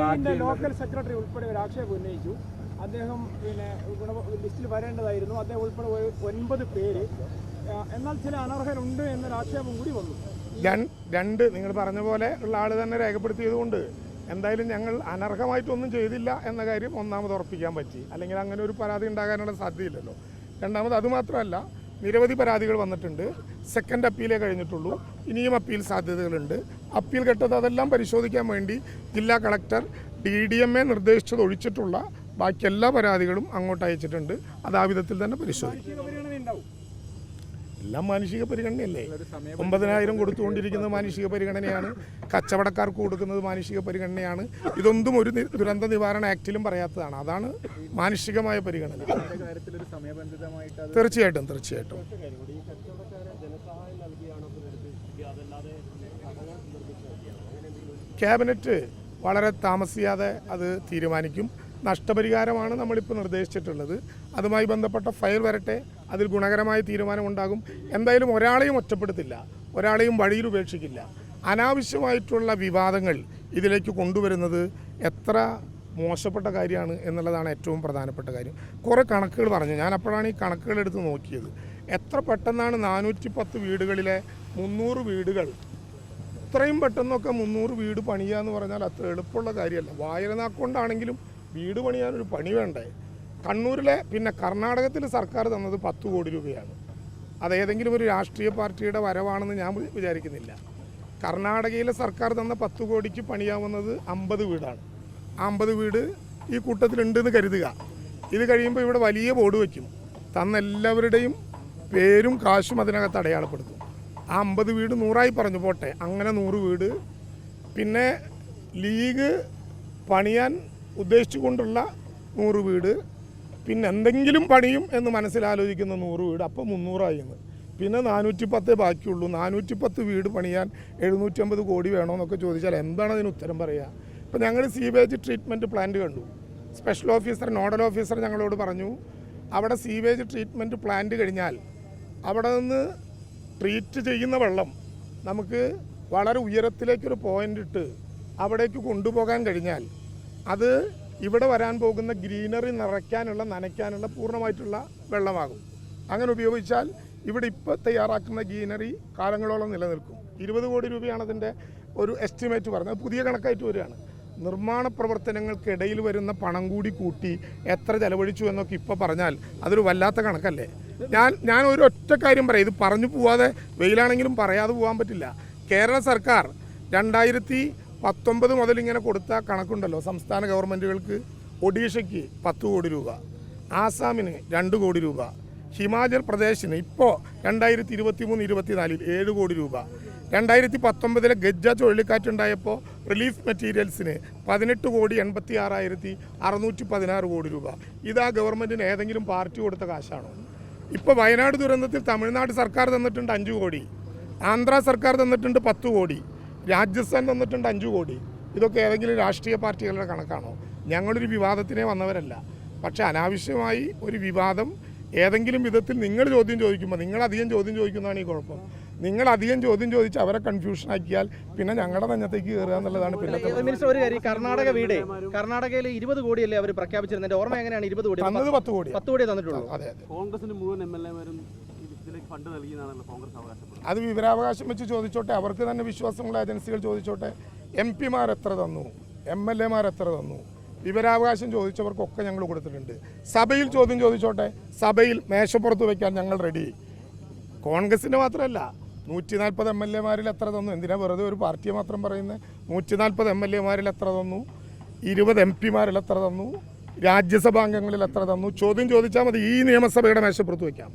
ബാക്കി local secretary ഉൾപ്പെടെ ഒരു ആക്ഷേപം ഉന്നയിച്ചു. അദ്ദേഹം പിന്നെ ഗുണ ലിസ്റ്റിൽ വരേണ്ടതായിരുന്നു. അദ്ദേഹം ഉൾപ്പെടെ ഒൻപത് പേര്. എന്നാൽ ചില അനർഹരുണ്ട് എന്നൊരു ആക്ഷേപം കൂടി വന്നു. രണ്ട് നിങ്ങൾ പറഞ്ഞ പോലെ ഉള്ള ആൾ തന്നെ രേഖപ്പെടുത്തിയതുകൊണ്ട് എന്തായാലും ഞങ്ങൾ അനർഹമായിട്ടൊന്നും ചെയ്തില്ല എന്ന കാര്യം ഒന്നാമത് ഉറപ്പിക്കാൻ പറ്റി. അല്ലെങ്കിൽ അങ്ങനെ ഒരു പരാതി ഉണ്ടാകാനുള്ള സാധ്യതയില്ലല്ലോ. രണ്ടാമത് അതുമാത്രമല്ല നിരവധി പരാതികൾ വന്നിട്ടുണ്ട്. സെക്കൻഡ് അപ്പീലേ കഴിഞ്ഞിട്ടുള്ളൂ. ഇനിയും അപ്പീൽ സാധ്യതകളുണ്ട്. അപ്പീൽ ഘട്ടത്തിൽ അതെല്ലാം പരിശോധിക്കാൻ വേണ്ടി ജില്ലാ collector D D M A നിർദ്ദേശിച്ചത് ഒഴിച്ചിട്ടുള്ള ബാക്കി എല്ലാ പരാതികളും അങ്ങോട്ട് അയച്ചിട്ടുണ്ട്. അത് ആ വിധത്തിൽ തന്നെ പരിശോധിക്കും. എല്ലാം മാനുഷിക പരിഗണനയല്ലേ? ഒമ്പതിനായിരം കൊടുത്തുകൊണ്ടിരിക്കുന്നത് മാനുഷിക പരിഗണനയാണ്. കച്ചവടക്കാർക്ക് കൊടുക്കുന്നത് മാനുഷിക പരിഗണനയാണ്. ഇതൊന്നും ഒരു ദുരന്ത നിവാരണ ആക്ടിലും പറയാത്തതാണ്. അതാണ് മാനുഷികമായ പരിഗണന. തീർച്ചയായിട്ടും. തീർച്ചയായിട്ടും. ക്യാബിനറ്റ് വളരെ താമസിയാതെ അത് തീരുമാനിക്കും. നഷ്ടപരിഹാരമാണ് നമ്മളിപ്പോൾ നിർദ്ദേശിച്ചിട്ടുള്ളത്. അതുമായി ബന്ധപ്പെട്ട ഫയൽ വരട്ടെ അതിൽ ഗുണകരമായ തീരുമാനം ഉണ്ടാകും. എന്തായാലും ഒരാളെയും ഒറ്റപ്പെടുത്തില്ല ഒരാളെയും വഴിയിൽ ഉപേക്ഷിക്കില്ല. അനാവശ്യമായിട്ടുള്ള വിവാദങ്ങൾ ഇതിലേക്ക് കൊണ്ടുവരുന്നത് എത്ര മോശപ്പെട്ട കാര്യമാണ് എന്നുള്ളതാണ് ഏറ്റവും പ്രധാനപ്പെട്ട കാര്യം. കുറേ കണക്കുകൾ പറഞ്ഞു. ഞാൻ അപ്പോഴാണ് ഈ കണക്കുകൾ എടുത്ത് നോക്കിയത്. എത്ര പെട്ടെന്നാണ് നാനൂറ്റി പത്ത് വീടുകളിലെ മുന്നൂറ് വീടുകൾ ഇത്രയും പെട്ടെന്നൊക്കെ മുന്നൂറ് വീട് പണിയുക എന്ന് പറഞ്ഞാൽ അത്ര എളുപ്പമുള്ള കാര്യമല്ല. വായനാക്കൊണ്ടാണെങ്കിലും വീട് പണിയാൻ ഒരു പണി വേണ്ടേ? കണ്ണൂരിലെ പിന്നെ കർണാടകത്തിൽ സർക്കാർ തന്നത് പത്ത് കോടി രൂപയാണ്. അത് ഏതെങ്കിലും ഒരു രാഷ്ട്രീയ പാർട്ടിയുടെ വരവാണെന്ന് ഞാൻ വിചാരിക്കുന്നില്ല. കർണാടകയിലെ സർക്കാർ തന്ന പത്ത് കോടിക്ക് പണിയാവുന്നത് അമ്പത് വീടാണ്. ആ അമ്പത് വീട് ഈ കൂട്ടത്തിലുണ്ടെന്ന് കരുതുക. ഇത് കഴിയുമ്പോൾ ഇവിടെ വലിയ ബോർഡ് വയ്ക്കും. തന്ന എല്ലാവരുടെയും പേരും കാശും അതിനകത്ത് അടയാളപ്പെടുത്തും. ആ അമ്പത് വീട് നൂറായി പറഞ്ഞു പോട്ടെ. അങ്ങനെ നൂറ് വീട്. പിന്നെ ലീഗ് പണിയാൻ ഉദ്ദേശിച്ചുകൊണ്ടുള്ള നൂറ് വീട്. പിന്നെ എന്തെങ്കിലും പണിയും എന്ന് മനസ്സിലാലോചിക്കുന്ന നൂറ് വീട്. അപ്പോൾ മുന്നൂറായി എന്ന്. പിന്നെ നാനൂറ്റി പത്തേ ബാക്കിയുള്ളൂ. നാനൂറ്റി പത്ത് വീട് പണിയാൻ എഴുന്നൂറ്റി അമ്പത് കോടി വേണമെന്നൊക്കെ ചോദിച്ചാൽ എന്താണ് അതിന് ഉത്തരം പറയുക ഇപ്പം ഞങ്ങൾ സീവേജ് ട്രീറ്റ്മെന്റ് പ്ലാന്റ് കണ്ടു. സ്പെഷ്യൽ ഓഫീസർ നോഡൽ ഓഫീസർ ഞങ്ങളോട് പറഞ്ഞു അവിടെ സീവേജ് ട്രീറ്റ്മെന്റ് പ്ലാന്റ് കഴിഞ്ഞാൽ അവിടെ നിന്ന് ട്രീറ്റ് ചെയ്യുന്ന വെള്ളം നമുക്ക് വളരെ ഉയരത്തിലേക്കൊരു പോയിന്റ് ഇട്ട് അവിടേക്ക് കൊണ്ടുപോകാൻ കഴിഞ്ഞാൽ അത് ഇവിടെ വരാൻ പോകുന്ന ഗ്രീനറി നിറയ്ക്കാനുള്ള നനയ്ക്കാനുള്ള പൂർണമായിട്ടുള്ള വെള്ളമാകും. അങ്ങനെ ഉപയോഗിച്ചാൽ ഇവിടെ ഇപ്പോൾ തയ്യാറാക്കുന്ന ഗ്രീനറി കാലങ്ങളോളം നിലനിൽക്കും. ഇരുപത് കോടി രൂപയാണ് അതിന്റെ ഒരു എസ്റ്റിമേറ്റ് പറഞ്ഞത്. പുതിയ കണക്കായിട്ട് വരികയാണ്. നിർമ്മാണ പ്രവർത്തനങ്ങൾക്കിടയിൽ വരുന്ന പണം കൂടി കൂട്ടി എത്ര ചെലവഴിച്ചു എന്നൊക്കെ ഇപ്പോൾ പറഞ്ഞാൽ അതൊരു വല്ലാത്ത കണക്കല്ലേ? ഞാൻ ഞാൻ ഒരു ഒറ്റ കാര്യം പറയാം. ഇത് പറഞ്ഞു പോവാതെ വെയിലാണെങ്കിലും പറയാതെ പോകാൻ പറ്റില്ല. കേരള സർക്കാർ രണ്ടായിരത്തി പത്തൊമ്പത് മുതൽ ഇങ്ങനെ കൊടുത്ത കണക്കുണ്ടല്ലോ സംസ്ഥാന ഗവൺമെന്റുകൾക്ക് ഒഡീഷയ്ക്ക് പത്ത് കോടി രൂപ ആസാമിന് രണ്ട് കോടി രൂപ ഹിമാചൽ പ്രദേശിന് ഇപ്പോൾ രണ്ടായിരത്തി ഇരുപത്തി മൂന്ന് ഇരുപത്തിനാലിൽ ഏഴ് കോടി രൂപ. രണ്ടായിരത്തി പത്തൊമ്പതിലെ ഗജ്ജ ചുഴലിക്കാറ്റുണ്ടായപ്പോൾ റിലീഫ് മെറ്റീരിയൽസിന് പതിനെട്ട് കോടി എൺപത്തി ആറായിരത്തി അറുന്നൂറ്റി പതിനാറ് കോടി രൂപ. ഇത് ഗവൺമെന്റിന് ഏതെങ്കിലും പാർട്ടി കൊടുത്ത കാശാണോ? ഇപ്പോൾ വയനാട് ദുരന്തത്തിൽ തമിഴ്നാട് സർക്കാർ തന്നിട്ടുണ്ട് അഞ്ച് കോടി ആന്ധ്ര സർക്കാർ തന്നിട്ടുണ്ട് പത്ത് കോടി രാജസ്ഥാൻ തന്നിട്ടുണ്ട് അഞ്ച് കോടി. ഇതൊക്കെ ഏതെങ്കിലും രാഷ്ട്രീയ പാർട്ടികളുടെ കണക്കാണോ? ഞങ്ങളൊരു വിവാദത്തിനെ വന്നവരല്ല. പക്ഷെ അനാവശ്യമായി ഒരു വിവാദം ഏതെങ്കിലും വിധത്തിൽ നിങ്ങൾ ചോദ്യം ചോദിക്കുമ്പോൾ നിങ്ങൾ അധികം ചോദ്യം ചോദിക്കുന്നതാണ് ഈ കുഴപ്പം. നിങ്ങൾ അധികം ചോദ്യം ചോദിച്ച് അവരെ കൺഫ്യൂഷൻ ആക്കിയാൽ പിന്നെ ഞങ്ങളുടെ നെഞ്ഞത്തേക്ക് കയറുക എന്നുള്ളതാണ് മിനിസ്റ്റർ ഒരു കാര്യം. കർണാടക വീട് കർണാടകയിൽ ഇരുപത് കോടിയല്ലേ അവർ പ്രഖ്യാപിച്ചിരുന്നത് ഓർമ്മ എങ്ങനെയാണ്? ഇരുപത് കോടി. തന്നത് പത്ത് കോടി പത്ത് കോടി തന്നിട്ടുള്ളൂ. അതെ അതെ. കോൺഗ്രസിന് മുഴുവൻ എം എൽ എമാരും ഫണ്ട് നൽകിയെന്നാണല്ലോ കോൺഗ്രസ് അവകാശപ്പെടുന്നത്. അത് വിവരാവകാശം വെച്ച് ചോദിച്ചോട്ടെ അവർക്ക് തന്നെ വിശ്വാസമുള്ള ഏജൻസികൾ ചോദിച്ചോട്ടെ എം പിമാർ എത്ര തന്നു? എം എൽ എമാർ എത്ര തന്നു? വിവരാവകാശം ചോദിച്ചവർക്കൊക്കെ ഞങ്ങൾ കൊടുത്തിട്ടുണ്ട്. സഭയിൽ ചോദ്യം ചോദിച്ചോട്ടെ സഭയിൽ മേശപ്പുറത്ത് വയ്ക്കാൻ ഞങ്ങൾ റെഡി കോൺഗ്രസിന്റെ മാത്രമല്ല നൂറ്റി നാൽപ്പത് എം എൽ എമാരിൽ എത്ര തന്നു? എന്തിനാ വെറുതെ ഒരു പാർട്ടിയെ മാത്രം പറയുന്നത് നൂറ്റി നാൽപ്പത് എം എൽ എമാരിൽ എത്ര തന്നു? ഇരുപത് എം പിമാരിൽ എത്ര തന്നു? രാജ്യസഭാംഗങ്ങളിൽ എത്ര തന്നു? ചോദ്യം ചോദിച്ചാൽ മതി. ഈ നിയമസഭയുടെ മേശപ്പുറത്ത് വയ്ക്കാം